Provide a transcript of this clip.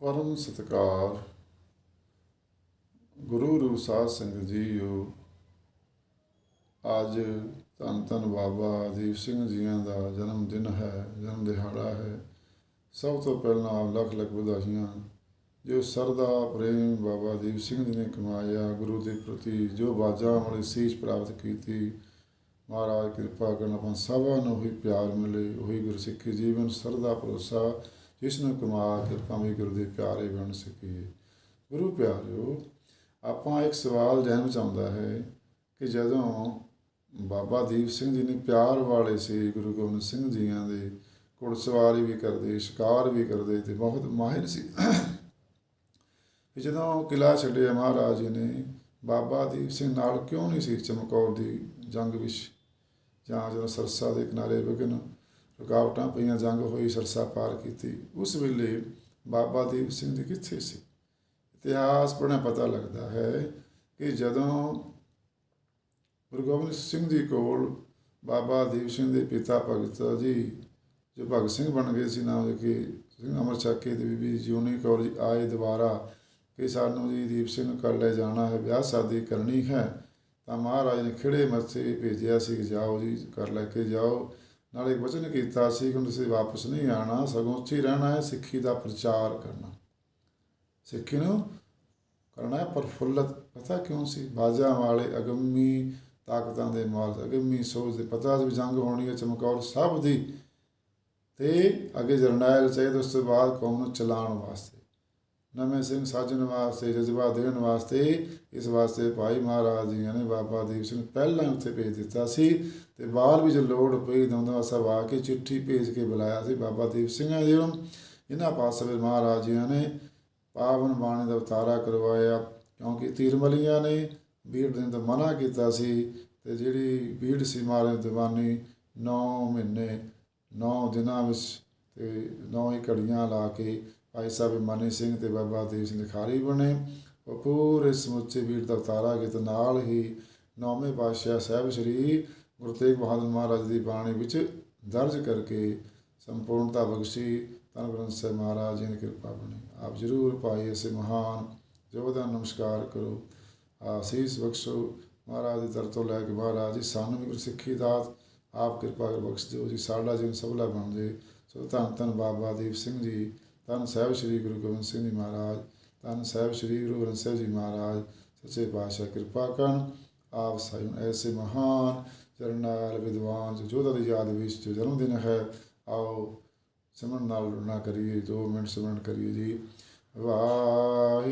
ਪਰਮ ਸਤਿਕਾਰ। ਗੁਰੂ ਰੂਪ ਸਾਧ ਸੰਗਤ ਜੀਓ। ਅੱਜ ਧੰਨ ਧੰਨ ਬਾਬਾ ਦੀਪ ਸਿੰਘ ਜੀਆਂ ਦਾ ਜਨਮ ਦਿਨ ਹੈ, ਜਨਮ ਦਿਹਾੜਾ ਹੈ। ਸਭ ਤੋਂ ਪਹਿਲਾਂ ਆਪ ਲੱਖ ਲੱਖ ਵਧਾਈਆਂ। ਜੋ ਸਰਦਾ ਪ੍ਰੇਮ ਬਾਬਾ ਦੀਪ ਸਿੰਘ ਜੀ ਨੇ ਕਮਾਇਆ, ਗੁਰੂ ਦੇ ਪ੍ਰਤੀ ਜੋ ਬਾਜਾਂ ਵਾਲੀ ਸੀਸ ਪ੍ਰਾਪਤ ਕੀਤੀ, ਮਹਾਰਾਜ ਕਿਰਪਾ ਕਰਨ ਆਪਾਂ ਸਭਾ ਨੂੰ ਹੀ ਪਿਆਰ ਮਿਲੇ, ਉਹੀ ਗੁਰਸਿੱਖੀ ਜੀਵਨ, ਸਰਦਾ ਭਰੋਸਾ ਜਿਸ ਨੂੰ ਕਮਾ ਕੇ ਭਾਵੇਂ ਗੁਰੂ ਦੇ ਪਿਆਰੇ ਬਣ ਸਕੀਏ ਗੁਰੂ ਪਿਆਰਿਓ, ਆਪਾਂ ਇੱਕ ਸਵਾਲ ਜਹਿਨ ਵਿੱਚ ਆਉਂਦਾ ਹੈ ਕਿ ਜਦੋਂ ਬਾਬਾ ਦੀਪ ਸਿੰਘ ਜੀ ਨੇ ਪਿਆਰ ਵਾਲੇ ਸੀ, ਗੁਰੂ ਗੋਬਿੰਦ ਸਿੰਘ ਜੀਆਂ ਦੇ ਘੋੜਸਵਾਰੀ ਵੀ ਕਰਦੇ, ਸ਼ਿਕਾਰ ਵੀ ਕਰਦੇ ਤੇ ਬਹੁਤ ਮਾਹਿਰ ਸੀ। ਜਦੋਂ ਕਿਲਾ ਛੱਡਿਆ ਮਹਾਰਾਜ ਜੀ ਨੇ, ਬਾਬਾ ਦੀਪ ਸਿੰਘ ਨਾਲ ਕਿਉਂ ਨਹੀਂ ਸੀ ਚਮਕੌਰ ਦੀ ਜੰਗ ਵਿੱਚ? ਜਾਂ ਜਦੋਂ ਸਰਸਾ ਦੇ ਕਿਨਾਰੇ ਵਿਗਨ ਰੁਕਾਵਟਾਂ ਪਈਆਂ, ਜੰਗ ਹੋਈ, ਸਰਸਾ ਪਾਰ ਕੀਤੀ। ਉਸ ਵੇਲੇ ਬਾਬਾ ਦੀਪ ਸਿੰਘ ਜੀ ਕਿੱਥੇ ਸੀ? ਇਤਿਹਾਸ ਪੜ੍ਹਨਾ ਪਤਾ ਲੱਗਦਾ ਹੈ ਕਿ ਜਦੋਂ ਗੁਰੂ ਗੋਬਿੰਦ ਸਿੰਘ ਜੀ ਕੋਲ ਬਾਬਾ ਦੀਪ ਸਿੰਘ ਦੇ ਪਿਤਾ ਭਗਤ ਜੀ, ਜੋ ਭਗਤ ਸਿੰਘ ਬਣ ਗਏ ਸੀ, ਨਾਮ ਦੇ ਕੇ ਸਿੰਘ ਅਮਰ ਚੱਕੇ ਦੇ ਬੀਬੀ ਜਿਉਨੀ ਕੌਰ ਜੀ ਆਏ ਦੁਬਾਰਾ ਕਿ ਸਾਨੂੰ ਜੀ ਦੀਪ ਸਿੰਘ ਕਰ ਲੈ ਜਾਣਾ ਹੈ, ਵਿਆਹ ਸ਼ਾਦੀ ਕਰਨੀ ਹੈ, ਤਾਂ ਮਹਾਰਾਜ ਨੇ ਖਿੜੇ ਮੱਥੇ ਭੇਜਿਆ ਸੀ ਕਿ ਜਾਓ ਜੀ ਕਰ ਲੈ ਕੇ ਜਾਓ। ਨਾਲੇ ਵਚਨ ਕੀਤਾ ਸੀ ਕਿ ਹੁਣ ਤੁਸੀਂ ਵਾਪਸ ਨਹੀਂ ਆਣਾ ਸਗੋਂ ਉੱਥੇ ਹੀ ਰਹਿਣਾ ਹੈ, ਸਿੱਖੀ ਦਾ ਪ੍ਰਚਾਰ ਕਰਨਾ। ਸਿੱਖੀ ਨੂੰ ਕਰਨਾ ਹੈ ਪ੍ਰਫੁੱਲਤ। ਪਤਾ ਕਿਉਂ ਸੀ? ਬਾਜਾਂ ਵਾਲੇ ਅਗੰਮੀ ਤਾਕਤਾਂ ਦੇ ਮਾਲ ਅਗੰਮੀ ਸੋਚ ਦੇ ਪਤਾ ਸੀ ਵੀ ਜੰਗ ਹੋਣੀ ਹੈ, ਚਮਕੌਰ ਸਭ ਦੀ। ਤੇ ਅੱਗੇ ਜਰਨੈਲ ਚਾਹੀਦਾ ਉਸ ਤੋਂ ਬਾਅਦ ਕੌਮ ਨੂੰ ਚਲਾਉਣ ਵਾਸਤੇ। ਨਵੇਂ ਸਿੰਘ ਸਾਜਣ ਵਾਸਤੇ, ਜਜ਼ਬਾ ਦੇਣ ਵਾਸਤੇ ਇਸ ਵਾਸਤੇ ਭਾਈ ਮਹਾਰਾਜ ਜੀ ਨੇ ਬਾਬਾ ਦੀਪ ਸਿੰਘ ਪਹਿਲਾਂ ਹੀ ਉੱਥੇ ਭੇਜ ਦਿੱਤਾ ਸੀ ਤੇ ਬਾਅਦ ਵਿੱਚ ਲੋੜ ਪਈ ਦੰਦਾ ਸਭ ਆ ਕੇ ਚਿੱਠੀ ਭੇਜ ਕੇ ਬੁਲਾਇਆ ਸੀ ਬਾਬਾ ਦੀਪ ਸਿੰਘ ਜੀ ਨੂੰ ਇਹਨਾਂ ਪਾਸੇ ਮਹਾਰਾਜ ਜੀ ਨੇ ਪਾਵਨ ਬਾਣੀ ਦਾ ਉਤਾਰਾ ਕਰਵਾਇਆ ਕਿਉਂਕਿ ਤੀਰਮਲੀਆਂ ਨੇ ਬੀੜ ਦੇ ਤੋਂ ਮਨਾ ਕੀਤਾ ਸੀ ਤੇ ਜਿਹੜੀ ਬੀੜ ਸੀ ਮਾਰੇ ਦੀਵਾਨੀ 9 ਮਹੀਨੇ 9 ਦਿਨਾਂ ਵਿੱਚ ਤੇ 9 ਹੀ ਘੜੀਆਂ ਲਾ ਕੇ ਭਾਈ ਸਾਹਿਬ ਮਾਨੀ ਸਿੰਘ ਤੇ ਬਾਬਾ ਦੀਪ ਸਿੰਘ ਲਿਖਾਰੀ ਬਣੇ। ਉਹ ਪੂਰੇ ਸਮੁੱਚੇ ਵੀਰ ਦਾ ਉਤਾਰਾ ਕੀਤਾ ਨਾਲ ਹੀ ਨੌਵੇਂ ਪਾਤਸ਼ਾਹ ਸਾਹਿਬ ਸ੍ਰੀ ਗੁਰੂ ਤੇਗ ਬਹਾਦਰ ਮਹਾਰਾਜ ਦੀ ਬਾਣੀ ਵਿੱਚ ਦਰਜ ਕਰਕੇ ਸੰਪੂਰਨਤਾ ਬਖਸ਼ੀ। ਧੰਨ ਗ੍ਰੰਥ ਸਾਹਿਬ ਮਹਾਰਾਜ ਜੀ ਦੀ ਕਿਰਪਾ ਬਣੀ। ਆਪ ਜਰੂਰ ਪਾਈ ਐਸੇ ਮਹਾਨ ਯੋਗਦਾਨ ਨਮਸਕਾਰ ਕਰੋ। ਆਸੀਸ ਬਖਸ਼ੋ। ਮਹਾਰਾਜ ਦੀ ਦਰ ਤੋਂ ਲੈ ਕੇ ਮਹਾਰਾਜ ਜੀ, ਸਾਨੂੰ ਵੀ ਗੁਰਸਿੱਖੀ ਦਾਤ ਆਪ ਕਿਰਪਾ ਕਰ ਬਖਸ਼ ਦਿਓ ਜੀ। ਸਾਡਾ ਜੀਵਨ ਸਫਲਾ ਬਣ ਜੇ। ਸੋ ਧੰਨ ਧੰਨ ਬਾਬਾ ਦੀਪ ਸਿੰਘ ਜੀ। ਧੰਨ ਸਾਹਿਬ ਸ੍ਰੀ ਗੁਰੂ ਗੋਬਿੰਦ ਸਿੰਘ ਜੀ ਮਹਾਰਾਜ, ਧੰਨ ਸਾਹਿਬ ਸ੍ਰੀ ਗੁਰੂ ਗ੍ਰੰਥ ਸਾਹਿਬ ਜੀ ਮਹਾਰਾਜ, ਸੱਚੇ ਪਾਤਸ਼ਾਹ ਕਿਰਪਾ ਕਰਨ, ਆਪ ਸਾਈਨ ਐਸੇ ਮਹਾਨ ਜਰਨੈਲ ਵਿਦਵਾਨ ਜੋ ਜੋਧਾ ਦੀ ਯਾਦ ਵਿੱਚ ਜੋ ਜਨਮ ਦਿਨ ਹੈ, ਆਓ ਸਿਮਰਨ ਨਾਲ ਰੁਣਾ ਕਰੀਏ 2 ਮਿੰਟ ਸਿਮਰਨ ਕਰੀਏ ਜੀ। ਵਾਹਿਗੁਰੂ